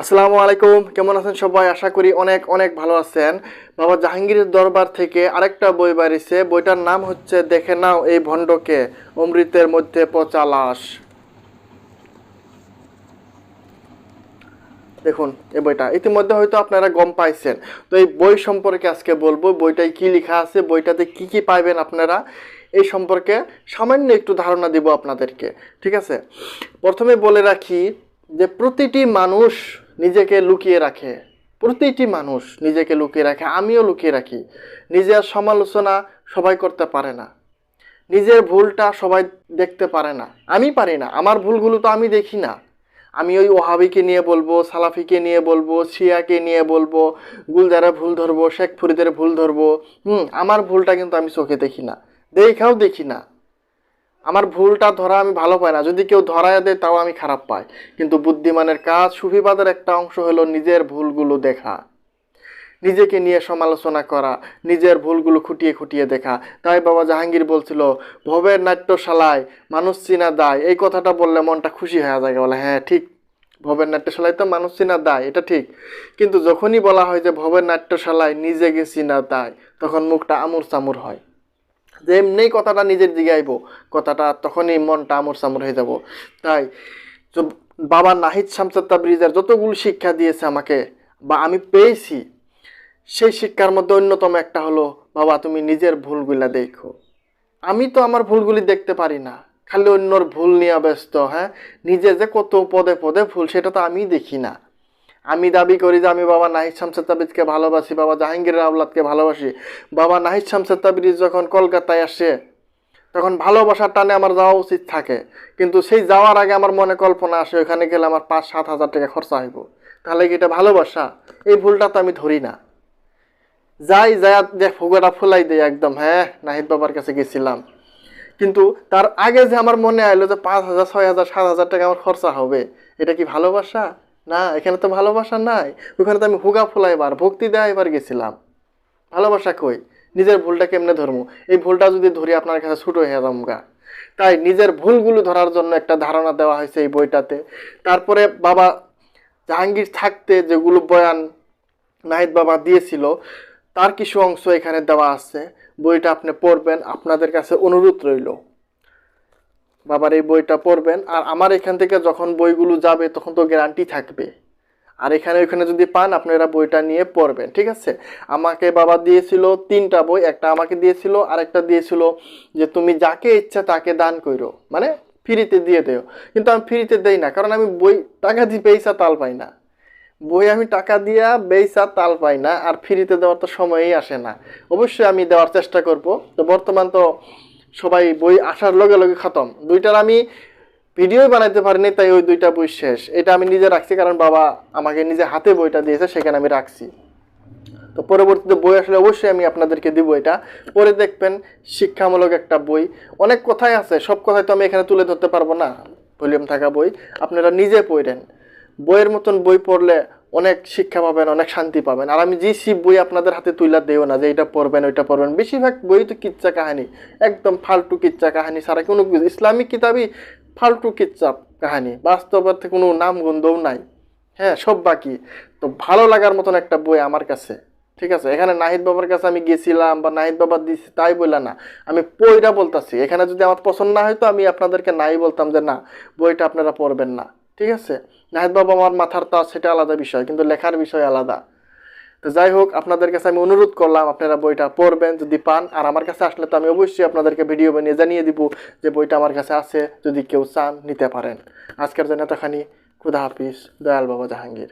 আসসালামু আলাইকুম, কেমন আছেন সবাই? আশা করি অনেক অনেক ভালো আছেন। বাবা জাহাঙ্গীরের দরবার থেকে আরেকটা বই বাড়িছে। বইটার নাম হচ্ছে দেখে নাও এই ভণ্ডকে, অমৃতের মধ্যে পচা লাশ দেখুন এই বইটা। ইতিমধ্যে হয়তো আপনারা গম পাইছেন। তো এই বই সম্পর্কে আজকে বলব। বইটায় কি লেখা আছে, বইটাতে কি কি পাইবেন আপনারা, এই সম্পর্কে সামান্য একটু ধারণা দিব আপনাদেরকে। ঠিক আছে? প্রথমে বলে রাখি যে প্রতিটি মানুষ নিজেকে লুকিয়ে রাখে। প্রতিটি মানুষ নিজেকে লুকিয়ে রাখে, আমিও লুকিয়ে রাখি। নিজের সমালোচনা সবাই করতে পারে না। নিজের ভুলটা সবাই দেখতে পারে না। আমি পারি না, আমার ভুলগুলো তো আমি দেখি না। আমি ওই ওহাবিকে নিয়ে বলব, সালাফিকে নিয়ে বলব, শিয়াকে নিয়ে বলব গুলজারের ভুল ধরবো শেখ ফরিদের ভুল ধরবো। হুম, আমার ভুলটা কিন্তু আমি চোখে দেখি না। দেখাও দেখি না। আমার ভুলটা ধরা আমি ভালো পাই না। যদি কেউ ধরায় দেয়, তাও আমি খারাপ পাই। কিন্তু বুদ্ধিমানের কাজ সুফিবাদের একটা অংশ হলো নিজের ভুলগুলো দেখা। নিজেকে নিয়ে সমালোচনা করা, নিজের ভুলগুলো খুঁটিয়ে খুঁটিয়ে দেখা। তাই বাবা জাহাঙ্গীর বলছিল, ভবের নাট্যশালায় মানুষ চিনা দায়। এই কথাটা বললে মনটা খুশি হয়ে যায়, বলে হ্যাঁ ঠিক। ভবের নাট্যশালায় তো মানুষ চিনা দায়, এটা ঠিক। কিন্তু যখনই বলা হয় যে ভবের নাট্যশালায় নিজেকে চিনা দায়, তখন মুখটা আমুর চামুর হয়। যে এমনি কথাটা নিজের দিকে আইব, কথাটা তখনই মনটা আমর সামর হয়ে যাব। তাই বাবা নাহিদ শামসাত্তা ব্রিজের যতগুলো শিক্ষা দিয়েছে আমাকে, বা আমি পেয়েছি, সেই শিক্ষার মধ্যে অন্যতম একটা হলো, বাবা তুমি নিজের ভুলগুলা দেখো। আমি তো আমার ভুলগুলি দেখতে পারি না, খালি অন্যর ভুল নিয়ে ব্যস্ত হ্যাঁ? নিজে যে কত পদে পদে ভুল, সেটা তো আমি দেখি না। আমি দাবি করি যে আমি বাবা নাহিদ শামসাদ তাবিজকে ভালোবাসি, বাবা জাহাঙ্গীর আওলাদকে ভালোবাসি। বাবা নাহিদ শামসাদ তাবিজ যখন কলকাতায় আসে, তখন ভালোবাসার টানে আমার যাওয়া উচিত থাকে। কিন্তু সেই যাওয়ার আগে আমার মনে কল্পনা আসে, ওখানে গেলে আমার পাঁচ, সাত হাজার টাকা খরচা হইব। তাহলে কি এটা ভালোবাসা? এই ভুলটা তো আমি ধরি না। যাই যাই, দেখ ফুগোটা ফুলাই দেয় একদম হ্যাঁ নাহিদ বাবার কাছে গেছিলাম। কিন্তু তার আগে যে আমার মনে আইলো যে পাঁচ হাজার, ছয় হাজার, সাত হাজার টাকা আমার খরচা হবে, এটা কি ভালোবাসা? না, এখানে তো ভালোবাসা নাই। ওখানে তো আমি হুগা ফুলাইবার ভক্তি দেওয়াইবার গেছিলাম। ভালোবাসা কই? নিজের ভুলটা কেমনে ধরবো এই ভুলটা যদি ধরি, আপনার কাছে ছুটো হয়ে যামগা। তাই নিজের ভুলগুলো ধরার জন্য একটা ধারণা দেওয়া হয়েছে এই বইটাতে। তারপরে বাবা জাহাঙ্গীর থাকতে যেগুলো বয়ান নাহিদ বাবা দিয়েছিল, তার কিছু অংশ এখানে দেওয়া আছে। বইটা আপনি পড়বেন, আপনাদের কাছে অনুরোধ রইল। বাবার এই বইটা পড়বেন। আর আমার এখান থেকে যখন বইগুলো যাবে, তখন তো গ্যারান্টি থাকবে। আর এখানে ওইখানে যদি পান, আপনারা বইটা নিয়ে পড়বেন, ঠিক আছে? আমাকে বাবা দিয়েছিল তিনটা বই, একটা আমাকে দিয়েছিল আর একটা দিয়েছিল যে তুমি যাকে ইচ্ছা তাকে দান করো মানে ফ্রিতে দিয়ে দেও। কিন্তু আমি ফ্রিতে দেই না, কারণ আমি বই টাকা দিয়ে পেইসা তাল পাই না। বই আমি টাকা দিয়া বেইসা তাল পাই না, আর ফ্রিতে দেওয়ার তো সময়ই আসে না। অবশ্যই আমি দেওয়ার চেষ্টা করব। তো বর্তমান তো সবাই বই আসার লগে লগে খতম। দুইটার আমি ভিডিও বানাইতে পারিনি, তাই ওই দুইটা বই শেষ। এটা আমি নিজে রাখছি, কারণ বাবা আমাকে নিজে হাতে বইটা দিয়েছে, সেখানে আমি রাখছি। তো পরবর্তীতে বই আসলে অবশ্যই আমি আপনাদেরকে দিব এটা। পরে দেখবেন, শিক্ষামূলক একটা বই। অনেক কথাই আছে, সব কথাই তো আমি এখানে তুলে ধরতে পারব না, ভলিউম থাকা বই। আপনারা নিজে পড়েন। বইয়ের মতন বই পড়লে অনেক শিক্ষা পাবেন, অনেক শান্তি পাবেন। আর আমি যে শিব বই আপনাদের হাতে তুইলা দেও না যে এটা পড়বেন, ওইটা পড়বেন, বেশিরভাগ বই তো কিচ্ছা কাহানি, একদম ফালতু কিচ্ছা কাহানি সারা কোনো ইসলামিক কিতাবই ফালতু কিচ্ছা কাহানি, বাস্তবের থেকে কোনো নাম গন্ধও নাই। হ্যাঁ সব বাকি। তো ভালো লাগার মতন একটা বই আমার কাছে, ঠিক আছে? এখানে নাহিদ বাবার কাছে আমি গেছিলাম বা নাহিদ বাবা দিছি, তাই বললা না। আমি বইটা বলতাছি, এখানে যদি আমার পছন্দ না হয় তো আমি আপনাদেরকে নাই বলতাম যে না, বইটা আপনারা পড়বেন না। ঠিক আছে? নাহিদ বাবা আমার মাথার তাজ সেটা আলাদা বিষয়, কিন্তু লেখার বিষয় আলাদা। তো যাই হোক, আপনাদের কাছে আমি অনুরোধ করলাম, আপনারা বইটা পড়বেন যদি পান। আর আমার কাছে আসলে তো আমি অবশ্যই আপনাদেরকে ভিডিও বানিয়ে জানিয়ে দিব যে বইটা আমার কাছে আছে, যদি কেউ চান নিতে পারেন। আজকের জন্য এতখানি। খুদা হাফিজ, দয়াল বাবা জাহাঙ্গীর।